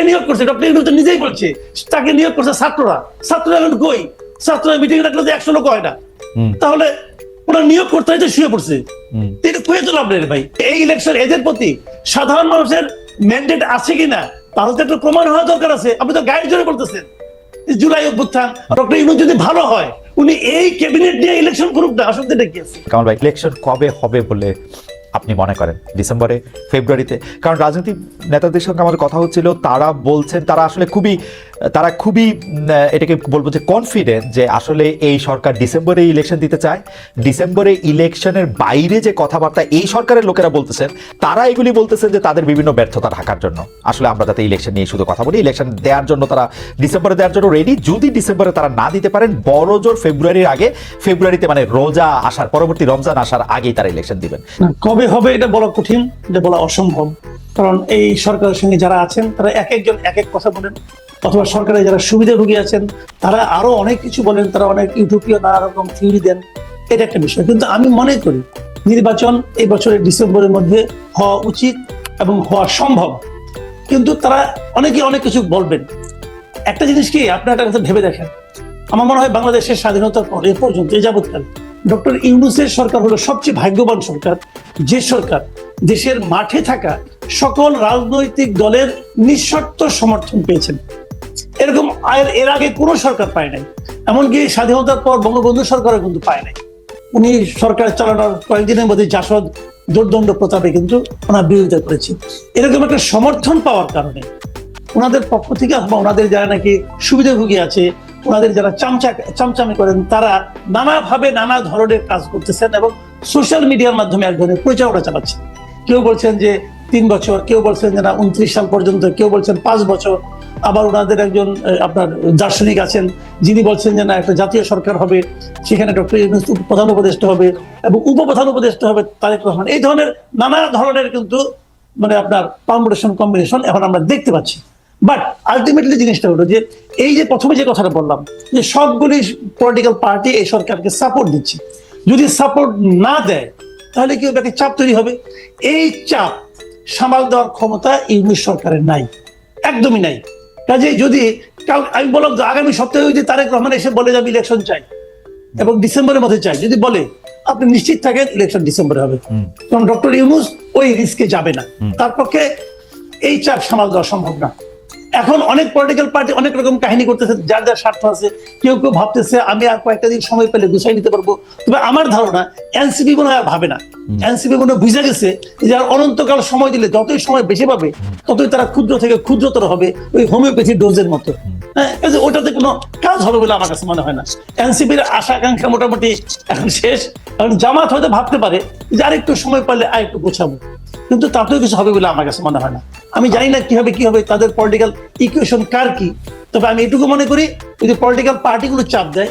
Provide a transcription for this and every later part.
কে নিয়োগ করছে ডক্টর ইউনুস তো নিজেই বলছে তাকে নিয়োগ করছে ছাত্ররা। ছাত্ররা এখন কই? ছাত্ররা মিটিং রাখলে তো একশো লোক হয় না। তাহলে ওরা নিয়োগ করতে হয়তো শুয়ে পড়ছে। এটা কয়ে তো লাভ নেই ভাই? এই ইলেকশন এদের প্রতি সাধারণ মানুষের ম্যান্ডেট আছে কিনা তাহলে তো একটা প্রমাণ হওয়া দরকার আছে। আপনি তো গাইড জোরে বলতেছেন। জুলাই অভ্যুত্থান ডক্টর ইউনুস যদি ভালো হয় উনি এই ক্যাবিনেট নিয়ে ইলেকশন করুক না অসুবিধাটা কি আছে? কামাল ভাই ইলেকশন কবে হবে বলে আপনি মনে করেন, ডিসেম্বরে, ফেব্রুয়ারিতে। কারণ রাজনৈতিক নেতাদের সঙ্গে আমার কথা হচ্ছিল, তারা বলছেন, তারা আসলে খুবই তারা খুবই এটাকে বলব যে কনফিডেন্ট যে আসলে এই সরকার ডিসেম্বরে ইলেকশন দিতে চায়। ডিসেম্বরে ইলেকশনের বাইরে যে কথাবার্তা এই সরকারের লোকেরা বলতেছেন, তারা এগুলি বলতেছেন যে তাদের বিভিন্ন ব্যর্থতা ঢাকার জন্য। আসলে আমরা যাতে ইলেকশন নিয়ে শুধু কথা বলি ইলেকশন দেওয়ার জন্য তারা, ডিসেম্বরে দেওয়ার জন্য রেডি যদি ডিসেম্বরে তারা না দিতে পারেন, বড় জোর ফেব্রুয়ারির আগে, ফেব্রুয়ারিতে মানে রোজা আসার, পরবর্তী রমজান আসার আগেই তারা ইলেকশন দিবেন। কবে হবে এটা বলা কঠিন, এটা বলা অসম্ভব। কারণ এই সরকারের সঙ্গে যারা আছেন, তারা এক একজন এক এক কথা বলেন। অথবা সরকারের যারা সুবিধাভোগী আছেন, তারা আরও অনেক কিছু বলেন, তারা অনেক ইউটোপীয় নানা রকম থিওরি দেন, এটা একটা বিষয়। কিন্তু আমি মনে করি, নির্বাচন এই বছরের ডিসেম্বরের মধ্যে হওয়া উচিত এবং হওয়া সম্ভব। কিন্তু তারা অনেকে অনেক কিছু বলবেন। একটা জিনিস কি আপনার একটা কথা ভেবে দেখেন। আমার মনে হয় বাংলাদেশের স্বাধীনতার পর, এ পর্যন্ত, এ যাবৎকাল, ডক্টর ইউনুসের সরকার হলো সবচেয়ে ভাগ্যবান সরকার। যে সরকার দেশের মাঠে থাকা সকল রাজনৈতিক দলের নিঃশর্ত সমর্থন পেয়েছেন। এরকম আর- এর আগে কোনো সরকার পায় নাই। এমনকি স্বাধীনতার পর বঙ্গবন্ধু সরকারও কিন্তু পায় নাই। উনি সরকার চালানোর কয়েকদিনের মধ্যে জাসদ দুর্দণ্ড প্রতাপে কিন্তু ওনার বিরোধিতা করেছে। এরকম একটা সমর্থন পাওয়ার কারণে ওনাদের পক্ষ থেকে অথবা ওনাদের যারা নাকি সুবিধাভোগী আছে, ওনাদের যারা চামচা চামচামি করেন, তারা নানাভাবে নানা ধরনের কাজ করতেছেন এবং সোশ্যাল মিডিয়ার মাধ্যমে এক ধরনের প্রচারণা চালাচ্ছেন। কেউ বলছেন যে তিন বছর, কেউ বলছেন যে না, উনত্রিশ সাল পর্যন্ত, কেউ বলছেন পাঁচ বছর। আবার ওনাদের একজন আপনার দার্শনিক আছেন, যিনি বলছেন যে না, একটা জাতীয় সরকার হবে, সেখানে ডক্টর প্রধান উপদেষ্টা হবে এবং উপপ্রধান উপদেষ্টা হবে তারেক রহমান। এই ধরনের নানা ধরনের কিন্তু মানে আপনার পাম্বুলেশন কম্বিনেশন এখন আমরা দেখতে পাচ্ছি। বাট আলটিমেটলি জিনিসটা হলো যে, এই যে প্রথমে যে কথাটা বললাম, যে সবগুলি পলিটিক্যাল পার্টি এই সরকারকে সাপোর্ট দিচ্ছে। যদি সাপোর্ট না দেয়, তাহলে কি ওটাকে চাপ তৈরি হবে? এই চাপ সামাল দেওয়ার ক্ষমতা ইউনিশ সরকারের নাই। একদমই নাই। কাজে যদি আমি বললাম যে আগামী সপ্তাহে যদি তারেক রহমান এসে বলে যাবে ইলেকশন চাই এবং ডিসেম্বরের মধ্যে চাই যদি বলে আপনি নিশ্চিত থাকেন ইলেকশন ডিসেম্বরে হবে। কারণ ডক্টর ইউনুস ওই রিস্কে যাবে না। তার পক্ষে এই চাপ সামাল দেওয়া সম্ভব না। এখন অনেক পলিটিক্যাল পার্টি অনেক রকম কাহিনী করতেছে যার যার স্বার্থ আছে কেউ কেউ ভাবতেছে আমি আর কয়েকটা দিন সময় পেলে গুছাই নিতে পারব। তবে আমার ধারণা এনসিপি মনে হয় ভাবে না। এনসিপি মনে বুঝে গেছে যে আর অনন্তকাল সময় দিলে যতই সময় বেশি পাবে ততই তারা ক্ষুদ্র থেকে ক্ষুদ্রতর হবে ওই হোমিওপ্যাথি ডোজের মতো। হ্যাঁ ওটাতে কোনো কাজ হবে বলে আমার কাছে মনে হয় না। এনসিপির আশা আকাঙ্ক্ষা মোটামুটি এখন শেষ। এখন জামাত হয়তো ভাবতে পারে যে আর একটু সময় পাইলে আর একটু গোছাবো। কিন্তু তাতেও কিছু হবে বলে আমার কাছে মনে হয় না। আমি জানি না কি হবে কি হবে, তাদের পলিটিক্যাল ইকুয়েশন কার কি? তবে আমি এটুকু মনে করি, যদি পলিটিক্যাল পার্টিগুলো চাপ দেয়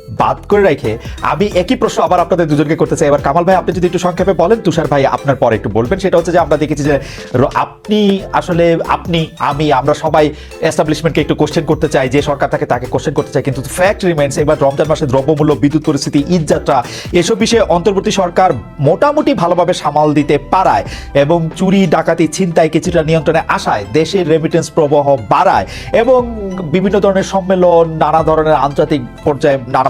বাদ করে রেখে আমি একই প্রশ্ন আবার আপনাদের দুজনকে করতে চাই। এবার কামাল ভাই, আপনি যদি একটু সংক্ষেপে বলেন, তুষার ভাই আপনার পরে একটু বলবেন। সেটা হচ্ছে যে আমরা দেখেছি যে আপনি আসলে, আপনি, আমি, আমরা সবাই এস্টাবলিশমেন্টকে একটু কোশ্চেন করতে চাই, যে সরকার থাকে তাকে কোশ্চেন করতে চাই। কিন্তু ফ্যাক্ট রিমেন্স এবার রমজান মাসে দ্রব্যমূল্য, বিদ্যুৎ পরিস্থিতি, ঈদ যাত্রা, এসব বিষয়ে অন্তর্বর্তী সরকার মোটামুটি ভালোভাবে সামাল দিতে পারায় এবং চুরি, ডাকাতি, ছিনতাই কিছুটা নিয়ন্ত্রণে আসায় দেশের রেমিটেন্স প্রবাহ বাড়ায় এবং বিভিন্ন ধরনের সম্মেলন, নানা ধরনের আন্তর্জাতিক পর্যায়ে নানা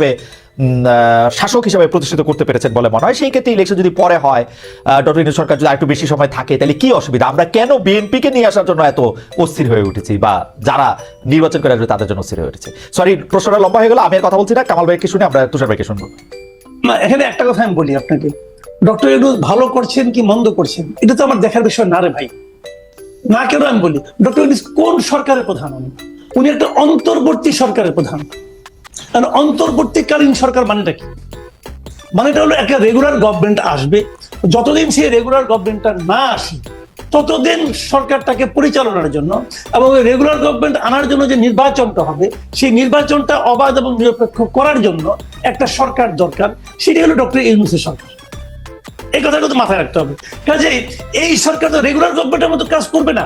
হিসাবে শাসক হিসাবে প্রতিষ্ঠিত করতে পেরেছেন বলে মনে হয়। সেই ক্ষেত্রে ইলেকশন যদি পরে হয় ডক্টর ইনু সরকার যদি একটু বেশি সময় থাকে, তাহলে কি অসুবিধা? আমরা কেন বিএনপিকে নিয়ে আসার জন্য এত অস্থির হয়ে উঠেছি? বা যারা নির্বাচন করে আসবে, তাদের জন্য অস্থির হয়ে উঠেছে। সরি প্রশ্নটা লম্বা হয়ে গেল, আমি কথা বলছি না। কামাল ভাইকে শুনে আমরা তুষার ভাইকে শুনব। এখানে একটা কথা আমি বলি আপনাকে। ডক্টর ইউনুস ভালো করছেন কি মন্দ করছেন? এটা তো আমার দেখার বিষয় না রে ভাই। না, কেন আমি বলি? ডক্টর ইউনুস কোন সরকারের প্রধান উনি? উনি একটা অন্তর্বর্তী সরকারের প্রধান। আর অন্তর্বর্তীকালীন সরকার মানেটা কি? মানেটা হলো একটা রেগুলার গভর্নমেন্ট আসবে, যতদিন সেই রেগুলার গভর্নমেন্টটা না আসে, ততদিন সরকারটাকে পরিচালনার জন্য এবং রেগুলার গভর্নমেন্ট আনার জন্য যে নির্বাচনটা হবে, সেই নির্বাচনটা অবাধ এবং নিরপেক্ষ করার জন্য একটা সরকার দরকার, সেটি হলো ডক্টর ইউনুসের সরকার। এই কথাটা তো মাথায় রাখতে হবে। কাজে এই সরকার তো রেগুলার গভর্নমেন্টের মতো কাজ করবে না।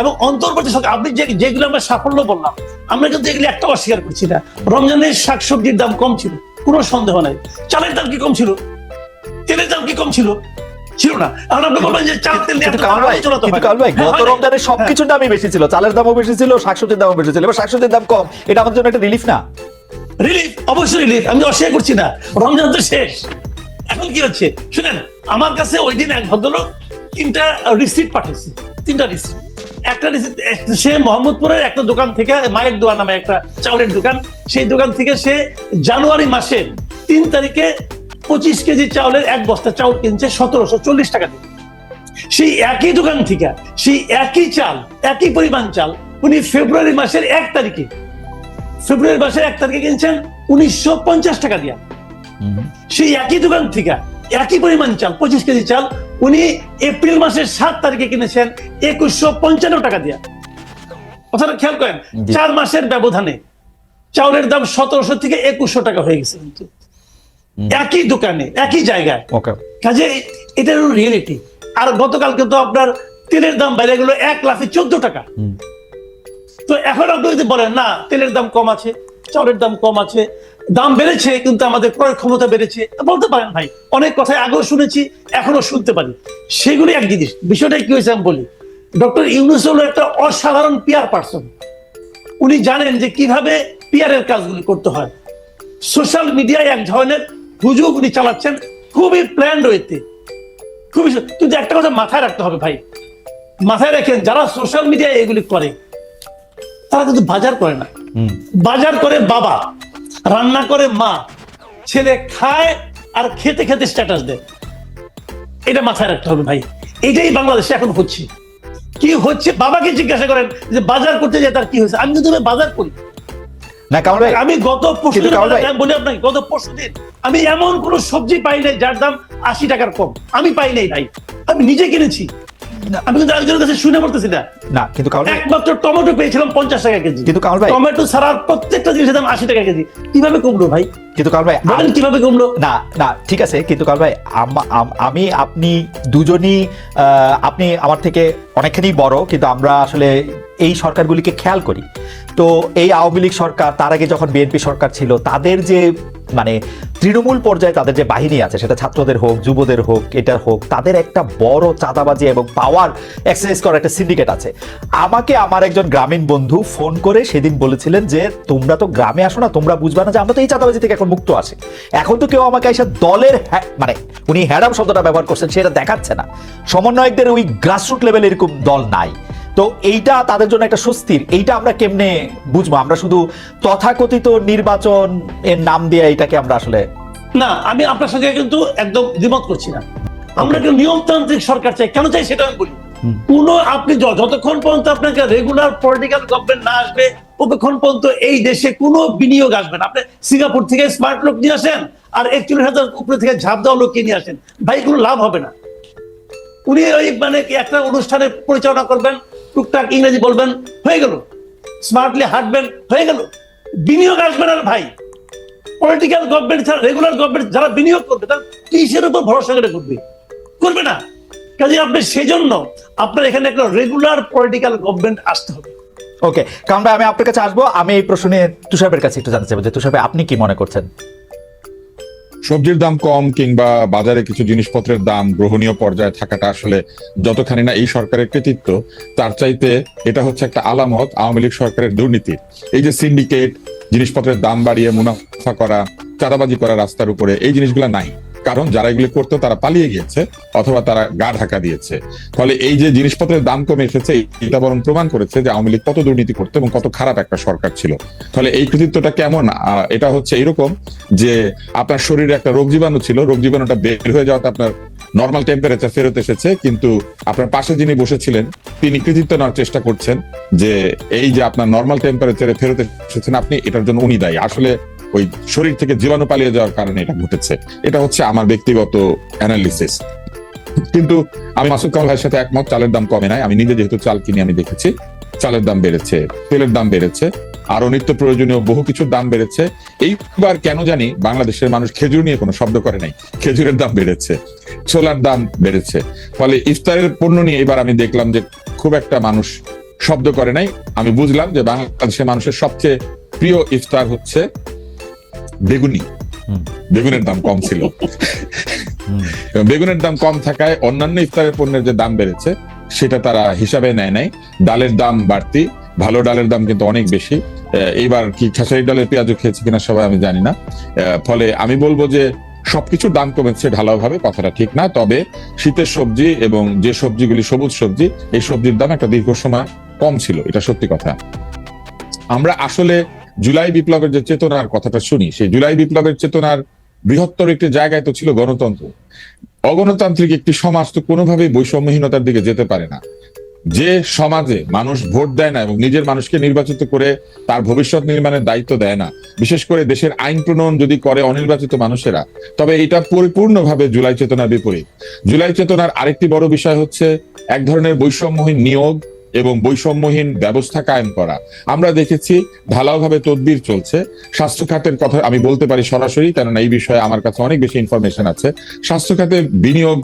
এবং অন্তর্বর্তী সরকার, আপনি যে যেগুলো আমরা সাফল্য বললাম আমরা কিন্তু এগুলি একটা অস্বীকার করছি না। রমজানের শাকসবজির দাম কম ছিল কোনো সন্দেহ নাই। চালের দাম কি কম ছিল? তেলের দাম কি কম ছিল? না। এখন আপনি বলবেন যে চাল তেল হয়। কামাল ভাই গত রমজানে সবকিছুর দামই বেশি ছিল। চালের দামও বেশি ছিল শাকসবজির দামও বেশি ছিল। এবার শাকসবজির দাম কম এটা আমাদের জন্য একটা রিলিফ না? রিলিফ অবশ্যই রিলিফ আমি অস্বীকার করছি না। রমজান তো শেষ। এখন কি হচ্ছে? শুনেন আমার কাছে ওই দিন এক ভদ্রলোক তিনটা রিসিপ্ট পাঠিয়েছে। তিনটা রিসিপ্ট একটা সে মোহাম্মদপুরের একটা দোকান থেকে মায়ের দোয়া নামে একটা চাউলের দোকান সেই দোকান থেকে সে জানুয়ারি মাসের তিন তারিখে পঁচিশ কেজি চাউলের এক বস্তা চাউল কিনছে সতেরোশো চল্লিশ টাকা দিয়ে। সেই একই দোকান থেকে সেই একই চাল একই পরিমাণ চাল উনি ফেব্রুয়ারি মাসের এক তারিখে ফেব্রুয়ারি মাসের এক তারিখে কিনছেন উনিশশো পঞ্চাশ টাকা দিয়া। সেই একই দোকান থেকে একই পরিমাণ চাল পঁচিশ কেজি চাল। উনি এপ্রিল মাসের সাত তারিখে কিনেছেন একুশশো পঞ্চান্ন টাকা দিয়া। কথাটা খেয়াল করেন চার মাসের ব্যবধানে চাউলের দাম সতেরোশো থেকে একুশশো টাকা হয়ে গেছে। কিন্তু একই দোকানে একই জায়গায়। কাজে এটা হলো রিয়েলিটি আর গতকাল কিন্তু আপনার তেলের দাম বাইরে গেল এক লাফে চোদ্দ টাকা। তো এখন আপনি যদি বলেন না তেলের দাম কম আছে চাউলের দাম কম আছে দাম বেড়েছে কিন্তু আমাদের ক্রয় ক্ষমতা বেড়েছে। বলতে পারেন ভাই অনেক কথাই আগেও শুনেছি এখনও শুনতে পারি। সেগুলি এক জিনিস বিষয়টা কি হয়েছে আমি বলি। ডক্টর ইউনুস হলো একটা অসাধারণ পিয়ার পার্সন উনি জানেন যে কীভাবে পিয়ারের কাজগুলি করতে হয়। সোশ্যাল মিডিয়ায় এক ধরনের হুজুগ উনি চালাচ্ছেন খুবই প্ল্যান্ড ওয়েতে খুবই কিন্তু একটা কথা মাথায় রাখতে হবে ভাই। মাথায় রাখেন যারা সোশ্যাল মিডিয়ায় এগুলি করে তারা কিন্তু বাজার করে না। বাজার করে বাবা। রান্না করে মা ছেলে খায় আর খেতে খেতে স্ট্যাটাস দেয়। এটা মাথায় রাখতে হবে ভাই। এটাই বাংলাদেশে এখন হচ্ছে। কি হচ্ছে? বাবাকে জিজ্ঞাসা করেন যে বাজার করতে যায় তার কি হয়েছে? আমি কিন্তু বাজার করি। না কামাল ভাই আমি গত পরশু বলি আপনাকে গত পরশু দিন আমি এমন কোন সবজি পাই নাই যার দাম আশি টাকার কম। আমি পাই নাই ভাই। আমি নিজে কিনেছি। আমি কিন্তু একজনের কাছে শুনে বলতেছি না। না কিন্তু কামাল একমাত্র টমেটো পেয়েছিলাম পঞ্চাশ টাকা কেজি। কিন্তু কামাল ভাই- টমেটো ছাড়া প্রত্যেকটা জিনিসের দাম আশি টাকা কেজি। কীভাবে কমলো ভাই? কিন্তু কামাল ভাই বলেন কীভাবে কমলো? না না ঠিক আছে কিন্তু কাল ভাই আম- আম- আমি আপনি দুজনই আহ, আপনি আমার থেকে অনেকখানি বড় কিন্তু আমরা আসলে এই সরকারগুলিকে খেয়াল করি। তো এই আওয়ামী লীগ সরকার তার আগে যখন বিএনপি সরকার ছিল তাদের যে মানে তৃণমূল পর্যায়ে তাদের যে বাহিনী আছে, সেটা ছাত্রদের হোক, যুবদের হোক এটা হোক, তাদের একটা বড় চাঁদাবাজি এবং পাওয়ার এক্সারসাইজ করার একটা সিন্ডিকেট আছে। আমাকে আমার একজন গ্রামীণ বন্ধু ফোন করে সেদিন বলেছিলেন যে, তোমরা তো গ্রামে আসো না, তোমরা বুঝবে না যে আমরা তো এই চাঁদাবাজি থেকে এখন মুক্ত আছি। এখন তো কেউ আমাকে এসে দলের মানে উনি হ্যাডাম শব্দটা ব্যবহার করছেন, সেটা দেখাচ্ছে না। সমন্বয়কদের ওই গ্রাসরুট লেভেল এরকম দল নাই। তো এইটা তাদের জন্য একটা স্বস্তির। এইটা আমরা কেমনে বুঝব? আমরা শুধু তথাকথিত নির্বাচন এর নাম দিয়ে এটাকে আমরা আসলে না আমি আপনার সঙ্গে কিন্তু একদম দ্বিমত করছি না। আমরা কিন্তু নিয়মতান্ত্রিক সরকার চাই। কেন চাই সেটা আমি বলি। কোন আপনি যতক্ষণ পর্যন্ত আপনাকে রেগুলার পলিটিক্যাল গভর্নমেন্ট না আসবে ততক্ষণ পর্যন্ত এই দেশে কোনো বিনিয়োগ আসবে না। আপনি সিঙ্গাপুর থেকে স্মার্ট লোক নিয়ে আসেন আর একচল্লিশ হাজার উপরে থেকে ঝাঁপ দেওয়া লোক নিয়ে আসেন। ভাই কোনো লাভ হবে না। উনি ওই মানে একটা অনুষ্ঠানে পরিচালনা করবেন টুকটাক ইংরেজি বলবেন, হয়ে গেল। স্মার্টলি হাঁটবেন, হয়ে গেল। বিনিয়োগ আসবে না ভাই। পলিটিক্যাল গভর্নমেন্ট ছাড়া রেগুলার গভর্নমেন্ট যারা বিনিয়োগ করবে, তারা কিসের উপর ভরসা করে করবে? করবে না। কাজে আপনি সেজন্য আপনার এখানে একটা রেগুলার পলিটিক্যাল গভর্নমেন্ট আসতে হবে। ওকে কারণ ভাই, আমি আপনার কাছে আসব। আমি এই প্রশ্নে তুষারের কাছে একটু জানতে চাইব যে আপনি কি মনে করছেন? সবজির দাম কম কিংবা বাজারে কিছু জিনিসপত্রের দাম গ্রহণীয় পর্যায়ে থাকাটা আসলে যতখানি না এই সরকারের কৃতিত্ব, তার চাইতে এটা হচ্ছে একটা আলামত আওয়ামী লীগ সরকারের দুর্নীতি। এই যে সিন্ডিকেট, জিনিসপত্রের দাম বাড়িয়ে মুনাফা করা, চাঁদাবাজি করা রাস্তার উপরে, এই জিনিসগুলো নাই। কারণ যারা এগুলো করতো তারা পালিয়ে গিয়েছে অথবা তারা গা ঢাকা দিয়েছে। ফলে এই যে জিনিসপত্রের দাম কমে এসেছে, এটা বরং প্রমাণ করেছে যে আওয়ামী লীগ কত দুর্নীতি করতো এবং কত খারাপ একটা সরকার ছিল। ফলে এই কৃতিত্বটা কেমন? এটা হচ্ছে এরকম যে আপনার শরীরে একটা রোগ জীবাণু ছিল, রোগ জীবাণুটা বের হয়ে যাওয়াতে আপনার নর্মাল টেম্পারেচার ফেরত এসেছে, কিন্তু আপনার পাশে যিনি বসেছিলেন, তিনি কৃতিত্ব নেওয়ার চেষ্টা করছেন যে এই যে আপনার নর্মাল টেম্পারেচারে ফেরত এসেছেন আপনি, এটার জন্য উনি দায়ী। আসলে ওই শরীর থেকে জীবাণু পালিয়ে যাওয়ার কারণে এটা ঘটেছে। এটা হচ্ছে আমার ব্যক্তিগত অ্যানালিসিস কিন্তু আমি মাসুদ কামাল ভাইয়ের সাথে একমত, চালের দাম কমে নাই। আমি নিজে যেহেতু চাল কিনে, আমি দেখেছি, চালের দাম বেড়েছে, তেলের দাম বেড়েছে আরও নিত্য প্রয়োজনীয় বহু কিছুর দাম বেড়েছে। এইবার কেন জানি বাংলাদেশের মানুষ খেজুর নিয়ে কোনো শব্দ করে নাই। খেজুরের দাম বেড়েছে, ছোলার দাম বেড়েছে। ফলে ইফতারের পণ্য নিয়ে এবার আমি দেখলাম যে খুব একটা মানুষ শব্দ করে নাই। আমি বুঝলাম যে বাংলাদেশের মানুষের সবচেয়ে প্রিয় ইফতার হচ্ছে বেগুনি। বেগুনের দাম কম ছিল। বেগুনের দাম কম থাকায় অন্যান্য ইফতারের পণ্যের যে দাম বেড়েছে সেটা তারা হিসাবে নেয় নাই। ডালের দাম বাড়তি। ভালো ডালের দাম কিন্তু অনেক বেশি। এইবার কি খেসারি ডালের পেঁয়াজও খেয়েছে কিনা সবাই আমি জানি না। ফলে আমি বলব যে সবকিছুর দাম কমেছে ঢালাওভাবে কথাটা ঠিক না। তবে শীতের সবজি এবং যে সবজিগুলি সবুজ সবজি এই সবজির দাম একটা দীর্ঘ সময় কম ছিল। এটা সত্যি কথা। আমরা আসলে জুলাই বিপ্লবের যে চেতনার কথাটা শুনি, সেই জুলাই বিপ্লবের চেতনার বৃহত্তর একটি জায়গায় তো ছিল গণতন্ত্র। অগণতান্ত্রিক একটি সমাজ তো কোনোভাবেই বৈষম্যহীনতার দিকে যেতে পারে না। যে সমাজে মানুষ ভোট দেয় না এবং নিজের মানুষকে নির্বাচিত করে তার ভবিষ্যৎ নির্মাণের দায়িত্ব দেয় না, বিশেষ করে দেশের আইন প্রণয়ন যদি করে অনির্বাচিত মানুষেরা, তবে এটা পরিপূর্ণভাবে জুলাই চেতনার বিপরীত। জুলাই চেতনার আরেকটি বড় বিষয় হচ্ছে এক ধরনের বৈষম্যহীন নিয়োগ এবং বৈষম্যহীন ব্যবস্থা কায়েম করা। আমরা দেখেছি ঢালাওভাবে তদবির চলছে। স্বাস্থ্য খাতের কথা আমি বলতে পারি সরাসরি, কেননা এই বিষয়ে আমার কাছে অনেক বেশি ইনফরমেশন আছে। স্বাস্থ্য খাতে বিনিয়োগ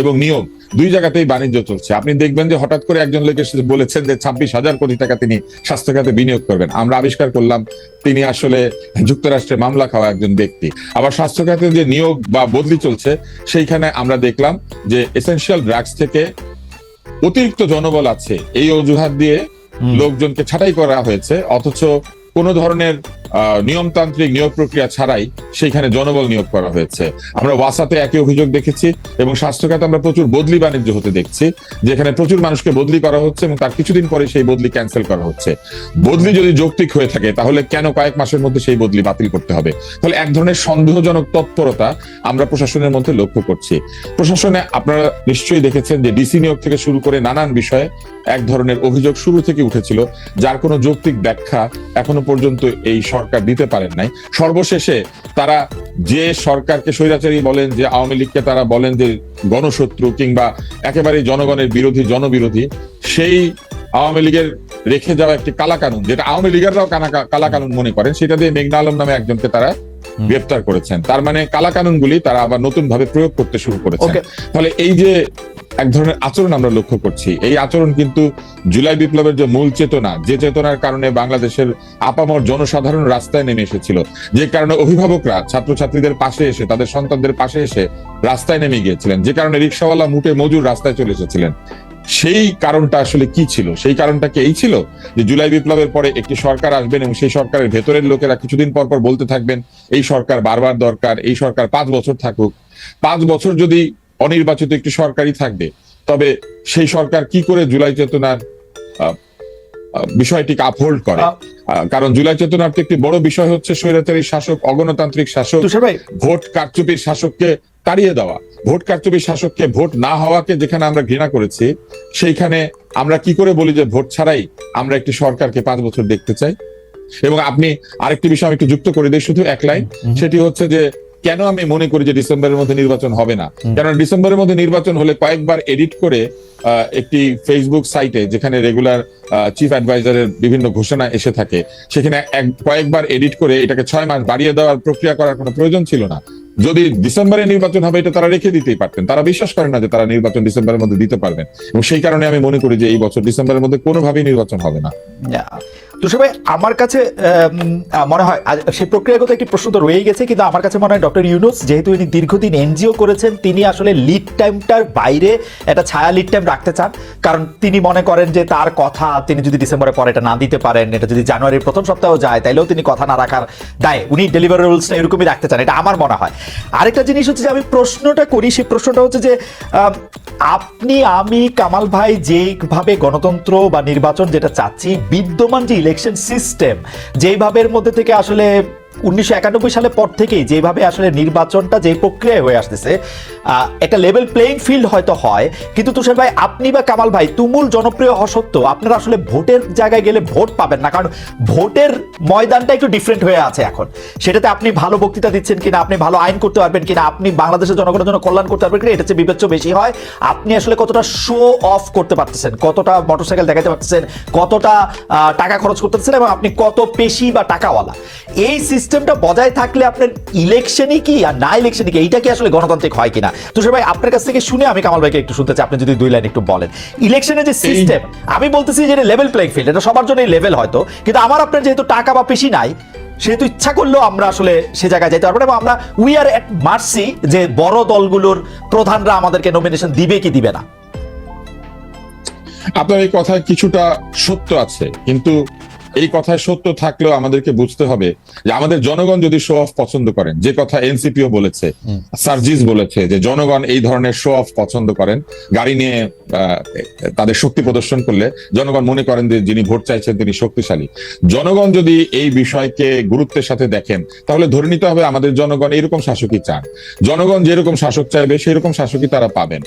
এবং নিয়োগ দুই জায়গাতেই বাণিজ্য চলছে। আপনি দেখবেন যে হঠাৎ করে একজন লোক এসে বলেছেন যে ছাব্বিশ হাজার কোটি টাকা তিনি স্বাস্থ্য খাতে বিনিয়োগ করবেন। আমরা আবিষ্কার করলাম তিনি আসলে যুক্তরাষ্ট্রে মামলা খাওয়া একজন ব্যক্তি। আবার স্বাস্থ্য খাতে যে নিয়োগ বা বদলি চলছে, সেইখানে আমরা দেখলাম যে এসেনশিয়াল ড্রাগস থেকে অতিরিক্ত জনবল আছে। এই অজুহাত দিয়ে লোকজনকে ছাঁটাই করা হয়েছে। অথচ কোন ধরনের নিয়মতান্ত্রিক নিয়োগ প্রক্রিয়া ছাড়াই সেইখানে জনবল নিয়োগ করা হয়েছে। আমরা ওয়াসাতে একই অভিযোগ দেখেছি এবং স্বাস্থ্য খাতে আমরা প্রচুর বদলি বাণিজ্য হতে দেখছি, যেখানে প্রচুর মানুষকে বদলি করা হচ্ছে এবং তার কিছুদিন পরে সেই বদলি ক্যান্সেল করা হচ্ছে। বদলি যদি যৌক্তিক হয়ে থাকে, তাহলে কেন কয়েক মাসের মধ্যে সেই বদলি বাতিল করতে হবে? তাহলে এক ধরনের সন্দেহজনক তৎপরতা আমরা প্রশাসনের মধ্যে লক্ষ্য করছি। প্রশাসনে আপনারা নিশ্চয়ই দেখেছেন যে ডিসি নিয়োগ থেকে শুরু করে নানান বিষয়ে এক ধরনের অভিযোগ শুরু থেকে উঠেছিল যার কোনো যৌক্তিক ব্যাখ্যা এখনও পর্যন্ত এই সরকার দিতে পারেন নাই। সর্বশেষে তারা যে সরকারকে স্বৈরাচারী বলেন যে আওয়ামী লীগকে তারা বলেন যে গণশত্রু কিংবা একেবারে জনগণের বিরোধী জনবিরোধী সেই আওয়ামী লীগের রেখে যাওয়া একটি কালা কানুন যেটা আওয়ামী লীগেররাও কানা- কালা কানুন মনে করেন সেটা দিয়ে মেঘনা আলম নামে একজনকে তারা। গ্রেপ্তার করেছেন। তার মানে কালা কানুনগুলি তারা আবার নতুন ভাবে প্রয়োগ করতে শুরু করেছেন। ফলে এই যে এক ধরনের আচরণ আমরা লক্ষ্য করছি। এই আচরণ কিন্তু জুলাই বিপ্লবের যে মূল চেতনা, যে চেতনার কারণে বাংলাদেশের আপামর জনসাধারণ রাস্তায় নেমে এসেছিল, যে কারণে অভিভাবকরা, ছাত্রছাত্রীদের পাশে এসে, তাদের সন্তানদের পাশে এসে রাস্তায় নেমে গিয়েছিলেন, যে কারণে রিক্সাওয়ালা মুটে মজুর রাস্তায় চলে এসেছিলেন। সেই কারণটা আসলে কি ছিল? সেই কারণটা কি এই ছিল? যে জুলাই বিপ্লবের পরে একটি সরকার আসবেন এবং সেই সরকারের ভেতরের লোকেরা কিছুদিন পর পর বলতে থাকবেন, এই সরকার বারবার দরকার, এই সরকার পাঁচ বছর থাকুক। পাঁচ বছর যদি অনির্বাচিত একটি সরকারই থাকবে। তবে সেই সরকার কি করে জুলাই চেতনার বিষয়টিকে আপহোল্ড করে? কারণ জুলাই চেতনার তো একটি বড় বিষয় হচ্ছে স্বৈরাচারী শাসক অগণতান্ত্রিক শাসক ভোট কারচুপির শাসককে তাড়িয়ে দেওয়া। ভোট কারচুপির শাসককে ভোট না হওয়াকে যেখানে আমরা ঘৃণা করেছি সেইখানে আমরা কি করে বলি যে ভোট ছাড়াই আমরা একটি সরকারকে পাঁচ বছর দেখতে চাই? এবং আপনি আরেকটি বিষয় আমি একটু যুক্ত করে দিই শুধু এক লাইন। সেটি হচ্ছে যে কেন আমি মনে করি যে ডিসেম্বরের মধ্যে নির্বাচন হবে না। কারণ ডিসেম্বরের মধ্যে নির্বাচন হলে কয়েকবার এডিট করে একটি ফেসবুক সাইটে যেখানে রেগুলার চিফ অ্যাডভাইজারের বিভিন্ন ঘোষণা এসে থাকে সেখানে এক কয়েকবার এডিট করে এটাকে ছয় মাস বাড়িয়ে দেওয়ার প্রক্রিয়া করার কোনো প্রয়োজন ছিল না। যদি ডিসেম্বরে নির্বাচন হবে এটা তারা রেখে দিতেই পারতেন। তারা বিশ্বাস করেন না যে তারা নির্বাচন ডিসেম্বরের মধ্যে দিতে পারবেন। এবং সেই কারণে আমি মনে করি যে এই বছর ডিসেম্বরের মধ্যে কোনোভাবেই নির্বাচন হবে না. তুষার ভাই আমার কাছে মনে হয় সেই প্রক্রিয়াগত একটি প্রশ্ন তো রয়েই গেছে, কিন্তু আমার কাছে মনে হয় ডক্টর ইউনুস, যেহেতু ইনি দীর্ঘদিন এনজিও করেছেন, তিনি আসলে লিড টাইমটার বাইরে একটা ছায়া লিড টাইম রাখতে চান। কারণ তিনি মনে করেন যে তার কথা তিনি যদি ডিসেম্বরের পরে এটা না দিতে পারেন, এটা যদি জানুয়ারির প্রথম সপ্তাহ যায়, তাইলেও তিনি কথা না রাখার দায় উনি ডেলিভারেবলসটা এরকমই রাখতে চান, এটা আমার মনে হয়। আরেকটা জিনিস হচ্ছে যে আমি প্রশ্নটা করি সেই প্রশ্নটা হচ্ছে যে আপনি, আমি, কামাল ভাই যেভাবে গণতন্ত্র বা নির্বাচন যেটা চাচ্ছি, বিদ্যমান যে ইলেকশন সিস্টেম যেইভাবের মধ্যে থেকে আসলে উনিশশো সালের পর থেকেই যেভাবে আসলে নির্বাচনটা যে প্রক্রিয়ায় হয়ে আসতেছে একটা লেভেল প্লেইং ফিল্ড হয়তো হয়, কিন্তু তুষার ভাই, আপনি বা কামাল ভাই, তুমুল জনপ্রিয় হওয়া সত্ত্বেও আপনারা আসলে ভোটের জায়গায় গেলে ভোট পাবেন না, কারণ ভোটের ময়দানটা একটু ডিফারেন্ট হয়ে আছে এখন। সেটাতে আপনি ভালো বক্তৃতা দিচ্ছেন কিনা, আপনি ভালো আইন করতে পারবেন কিনা, আপনি বাংলাদেশের জনগণের জন্য কল্যাণ করতে পারবেন কিনা, এটা হচ্ছে বিবেচ্য বেশি হয়। আপনি আসলে কতটা শো অফ করতে পারতেছেন, কতটা মোটরসাইকেল দেখাতে পারতেছেন, কতটা টাকা খরচ করতে পারতেছেন এবং আপনি কত পেশি বা টাকাওয়ালা। এই সিস্টেমটা বজায় থাকলে আপনার ইলেকশনই কি আর না ইলেকশনই কি? এইটা কি আসলে গণতান্ত্রিক হয় কিনা? তুষার ভাই আপনার কাছ থেকে শুনে আমি কামাল ভাইকে একটু শুনতে চাই। আপনি যদি দুই লাইন একটু বলেন। ইলেকশনের যে সিস্টেম আমি বলতেছি যে লেভেল প্লেইং ফিল্ড এটা সবার জন্যই লেভেল হয়তো কিন্তু আমার আপনার যেহেতু টাকা বা পেশি নাই সেহেতু ইচ্ছা করলেও আমরা আসলে সে জায়গায় যেতে পারব এবং আমরা উই আর এট মার্সি যে বড় দলগুলোর প্রধানরা আমাদেরকে নমিনেশন দিবে কি দিবে না। আপনার এই কথায় কিছুটা সত্য আছে কিন্তু এই কথায় সত্য থাকলেও আমাদেরকে বুঝতে হবে যে আমাদের জনগণ যদি শো অফ পছন্দ করেন যে কথা এনসিপিও বলেছে সার্জিস বলেছে যে জনগণ এই ধরনের শো অফ পছন্দ করেন গাড়ি নিয়ে আহ, তাদের শক্তি প্রদর্শন করলে জনগণ মনে করেন যে যিনি ভোট চাইছেন তিনি শক্তিশালী। জনগণ যদি এই বিষয়কে গুরুত্বের সাথে দেখেন তাহলে ধরে নিতে হবে আমাদের জনগণ এরকম শাসকই চান। জনগণ যেরকম শাসক চাইবে সেরকম শাসকই তারা পাবেন।